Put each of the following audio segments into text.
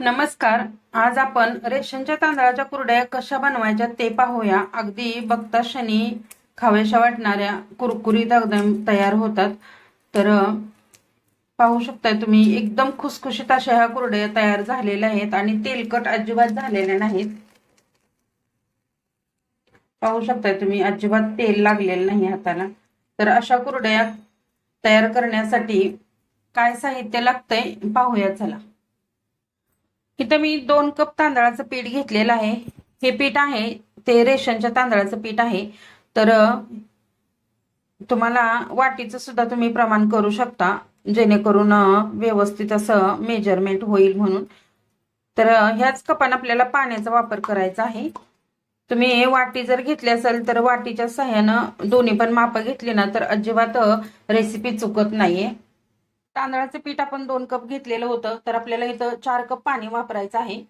नमस्कार. आज आपण रेशनच्या तांदळाच्या कुरड्या कशा बनवायच्या ते पाहूया. अगदी बघता शनी खाव्याशा वाटणाऱ्या कुरकुरीत एकदम तयार होतात. तर पाहू शकताय तुम्ही एकदम खुसखुशीत अशा ह्या कुरड्या तयार झालेल्या आहेत आणि तेलकट अजिबात झालेल्या नाहीत. पाहू शकताय तुम्ही अजिबात तेल लागलेलं नाही हाताला. तर अशा कुरड्या तयार करण्यासाठी काय साहित्य लागतंय पाहूया चला. इथं मी दोन कप तांदळाचं पीठ घेतलेलं आहे. हे पीठ आहे. ते रेशनच्या तांदळाचं पीठ आहे. तर तुम्हाला वाटीचं सुद्धा तुम्ही प्रमाण करू शकता जेणेकरून व्यवस्थित असं मेजरमेंट होईल म्हणून. तर ह्याच कपान आपल्याला पाण्याचा वापर करायचा आहे. तुम्ही वाटी जर घेतली असेल तर वाटीच्या सहाय्यानं दोन्ही पण माप घेतली ना तर अजिबात रेसिपी चुकत नाहीये. तांदळाचं पीठ आपण दोन कप घेतलेलं होतं तर आपल्याला इथं चार कप पाणी वापरायचं आहे.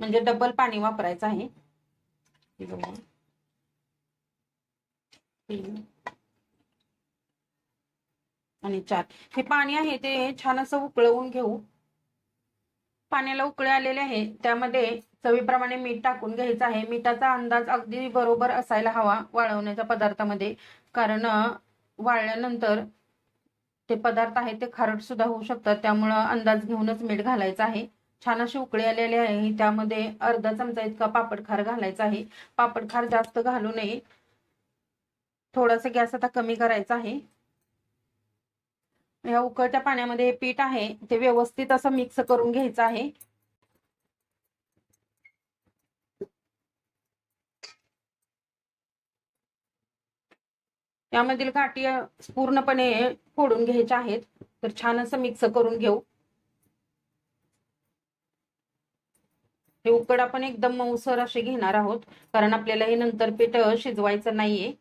म्हणजे डबल पाणी वापरायचं आहे. दोन, तीन आणि चार. हे पाणी आहे ते छान असं उकळवून घेऊ. पाण्याला उकळे आलेले आहे. त्यामध्ये चवीप्रमाणे मीठ टाकून घ्यायचं आहे. मिठाचा अंदाज अगदी बरोबर असायला हवा वाळवण्याच्या पदार्थामध्ये. कारण वाळल्यानंतर ते पदार्थ आहेत ते खारट सुद्धा होऊ शकतात. त्यामुळं अंदाज घेऊनच मीठ घालायचं आहे. छान असे उकळी आलेली आहे. त्यामध्ये अर्धा चमचा इतका पापड खार घालायचा आहे. पापड खार जास्त घालू नये. थोडासा गॅस आता कमी करायचा आहे. या उकळत्या पाण्यामध्ये पीठ आहे. ते व्यवस्थित असं मिक्स करून घ्यायचं आहे. यामधील गाठी पूर्णपणे फोडून घ्यायच्या आहेत. तर छान असं मिक्स करून घेऊ. हे उकड आपण एकदम मऊसर असे घेणार आहोत. कारण आपल्याला हे नंतर पीठ शिजवायचं नाहीये.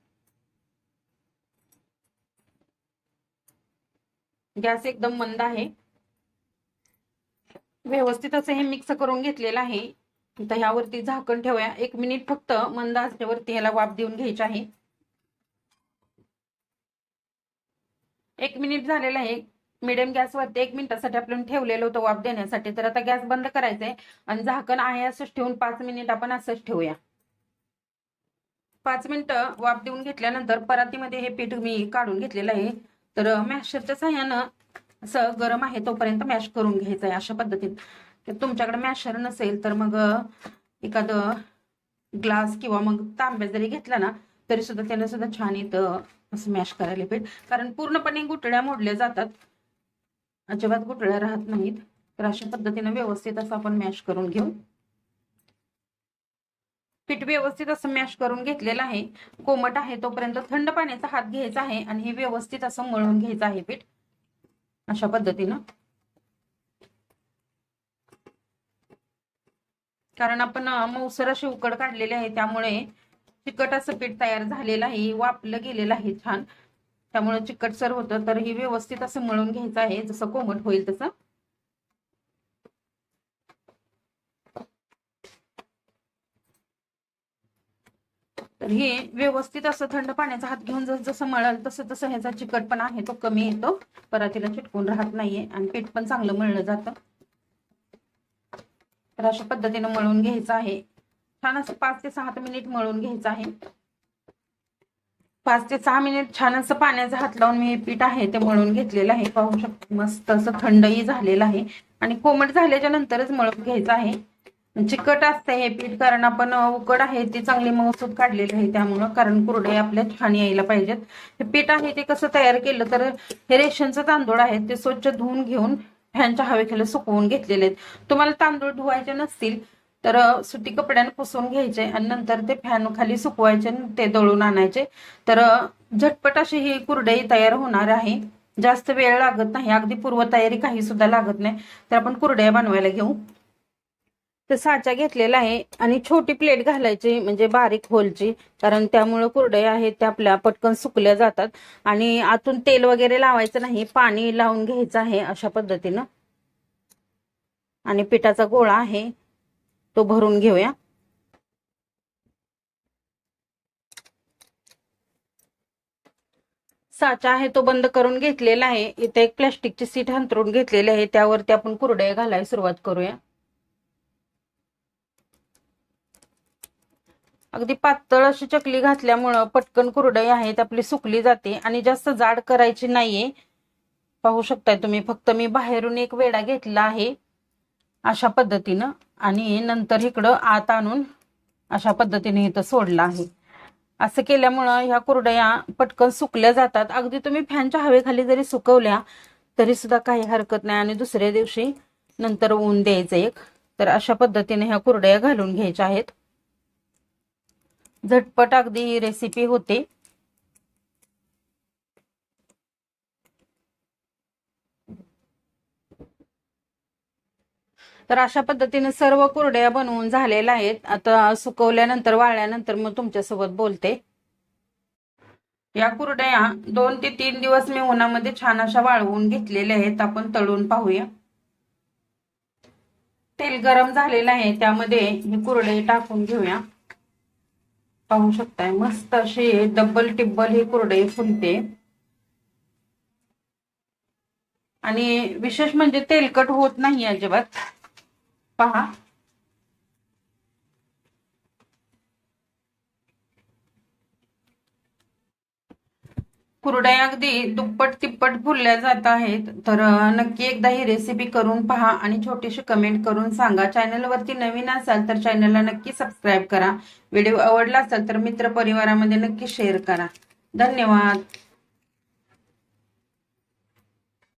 गॅस एकदम मंद आहे. व्यवस्थित असं हे मिक्स करून घेतलेलं आहे. आता ह्यावरती झाकण ठेवूया. एक मिनिट फक्त मंद असल्यावरती ह्याला वाफ देऊन घ्यायची आहे. एक मिनिट झालेलं आहे. मिडियम गॅसवरती एक मिनिटासाठी आपण ठेवलेलं होतं वाफ देण्यासाठी. तर आता गॅस बंद करायचा आहे आणि झाकण आहे असंच ठेवून पाच मिनिट आपण असंच ठेवूया. पाच मिनिटं वाफ देऊन घेतल्यानंतर परातीमध्ये हे पीठ मी काढून घेतलेलं आहे. तर मॅशरच्या सहाय्यानं असं गरम आहे तोपर्यंत मॅश करून घ्यायचं आहे अशा पद्धतीत. तुमच्याकडे मॅशर नसेल तर मग एखादं ग्लास किंवा मग तांब्या जरी घेतला ना तरी सुद्धा त्याने सुद्धा छान येतं स्मॅश मॅश करायला पीठ कारण पूर्णपणे गुटळ्या मोडल्या जातात. अजिबात गुटळ्या राहत नाहीत. तर अशा पद्धतीने व्यवस्थित असं आपण मॅश करून घेऊ. पीठ व्यवस्थित असं मॅश करून घेतलेलं आहे. कोमट आहे तोपर्यंत थंड पाण्याचा हात घ्यायचा आहे आणि हे व्यवस्थित असं मळून घ्यायचं आहे पीठ. अशा पद्धतीनं. कारण आपण मौसर अशी उकड काढलेली आहे त्यामुळे चिकट असं पीठ तयार झालेलं आहे वापलं गेलेलं आहे छान. त्यामुळे चिकटसर होतं तर हे व्यवस्थित असं मळून घ्यायचं आहे जसं कोमट होईल तसं. तर हे व्यवस्थित असं थंड पाण्याचा हात घेऊन जस जसं मळाल तसं तसं ह्याचा चिकटपणा आहे तो कमी येतो. परातीला चिटकून राहत नाहीये आणि पीठ पण चांगलं मळलं जातं. तर अशा पद्धतीनं मळून घ्यायचं आहे. छान असं पाच ते सहा मिनिट मळून घ्यायचं आहे. पाच ते सहा मिनिट छान असं पाण्याचा हात लावून मी हे पीठ आहे ते मळून घेतलेलं आहे. पाहू शकतो मस्त असं थंडही झालेलं आहे. आणि कोमट झाल्याच्या नंतरच मळून घ्यायचं आहे. चिकट असते हे पीठ कारण आपण उकड आहे ते चांगली मऊसूत काढलेली आहे त्यामुळं कारण कुरडे आपल्या छान यायला पाहिजेत. हे पीठ आहे ते कसं तयार केलं तर हे रेशनचं तांदूळ आहे ते स्वच्छ धुवून घेऊन फॅनच्या हवेखाली सुकवून घेतलेले आहेत. तुम्हाला तांदूळ धुवायचे नसतील तर सुती कपड्याने पुसून घ्यायचे आणि नंतर ते फॅन खाली सुकवायचे आणि ते दळून आणायचे. तर झटपट अशी ही कुरडई तयार होणार आहे. जास्त वेळ लागत नाही. अगदी पूर्वतयारी काही सुद्धा लागत नाही. तर आपण कुरड्या बनवायला घेऊ. तर साचा घेतलेला आहे आणि छोटी प्लेट घालायची म्हणजे बारीक होलची कारण त्यामुळं कुरड्या आहेत त्या आपल्या पटकन सुकल्या जातात. आणि आतून तेल वगैरे लावायचं नाही पाणी लावून घ्यायचं आहे अशा पद्धतीनं. आणि पिठाचा गोळा आहे. तो भरून घेऊया. साचा आहे तो बंद करून घेतलेला आहे. इथे एक प्लॅस्टिकची सीट अंतरून घेतलेली आहे. त्यावरती आपण कुरडया घालायला सुरुवात करूया. अगदी पातळ अशी चकली घातल्यामुळं पटकन कुरडई आहेत आपली सुकली जाते आणि जास्त जाड करायची नाहीये. पाहू शकताय तुम्ही फक्त मी बाहेरून एक वेडा घेतला आहे. अशा पद्धतीनं आणि नंतर इकडं आत आणून अशा पद्धतीने इथं सोडलं आहे. असं केल्यामुळं ह्या कुरडया पटकन सुकल्या जातात. अगदी तुम्ही फॅनच्या हवेखाली जरी सुकवल्या तरी सुद्धा काही हरकत नाही आणि दुसऱ्या दिवशी नंतर ऊन द्यायचं एक. तर अशा पद्धतीने ह्या कुरडया घालून घ्यायच्या आहेत. झटपट अगदी ही रेसिपी होते. तर अशा पद्धतीने सर्व कुरड्या बनवून झालेल्या आहेत. आता सुकवल्यानंतर वाळल्यानंतर मग तुमच्यासोबत बोलते. या कुरड्या दोन ते तीन दिवस मी उन्हामध्ये छान अशा वाळवून घेतलेल्या आहेत. आपण तळून पाहूया. तेल गरम झालेलं आहे. त्यामध्ये ही कुरडे टाकून घेऊया. पाहू शकताय मस्त अशी डब्बल टिब्बल ही कुरडे फुलते. आणि विशेष म्हणजे तेलकट होत नाही अजिबात. पहा. कुरड्या अगदी दुप्पट तिप्पट फुलल्या जात आहेत. तर नक्की एकदा ही रेसिपी करून पहा आणि छोटीशी कमेंट करून सांगा. चॅनलवरती नवीन असाल तर चॅनलला नक्की सबस्क्राईब करा. व्हिडिओ आवडला असेल तर मित्र परिवारामध्ये नक्की शेअर करा. धन्यवाद.